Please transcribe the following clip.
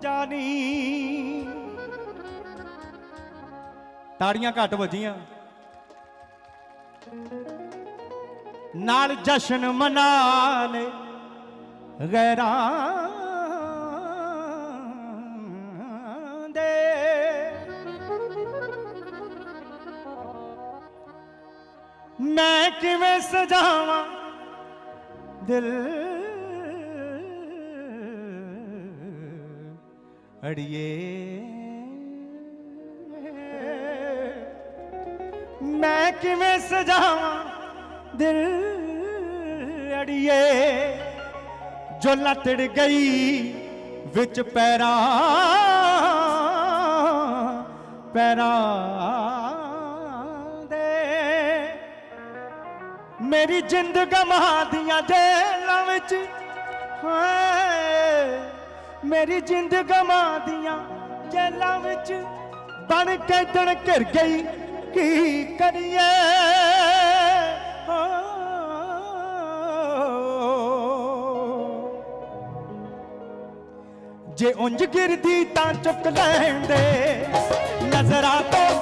ਜਾਣੀ ਤਾੜੀਆਂ ਘੱਟ ਵੱਜੀਆਂ। ਨਾਲ ਜਸ਼ਨ ਮਨਾ ਲੈ ਗੈਰਾਂ ਦੇ ਮੈਂ ਕਿਵੇਂ ਸਜਾਵਾਂ ਦਿਲ ਅੜੀਏ ਮੈਂ ਕਿਵੇਂ ਸਜਾਵਾਂ ਦਿਲ ਅੜੀਏ ਜੋ ਲਟੜ ਗਈ ਵਿੱਚ ਪੈਰਾ ਪੈਰਾ ਦੇ ਮੇਰੀ ਜਿੰਦ ਗਮਾ ਦੀਆਂ ਜੇਲਾਂ ਵਿੱਚ ਹਾਏ ਮੇਰੀ ਜਿੰਦ ਗਮਾ ਦੀਆਂ ਜੇਲਾਂ ਵਿੱਚ ਬਣ ਕੇ ਦਿਨ ਘਿਰ ਗਈ। ਕੀ ਕਰੀਏ? ਜੇ ਉਂਝ ਗਿਰਦੀ ਤਾਂ ਚੁੱਕ ਲੈਂਦੇ। ਨਜ਼ਰਾਂ ਤੋਂ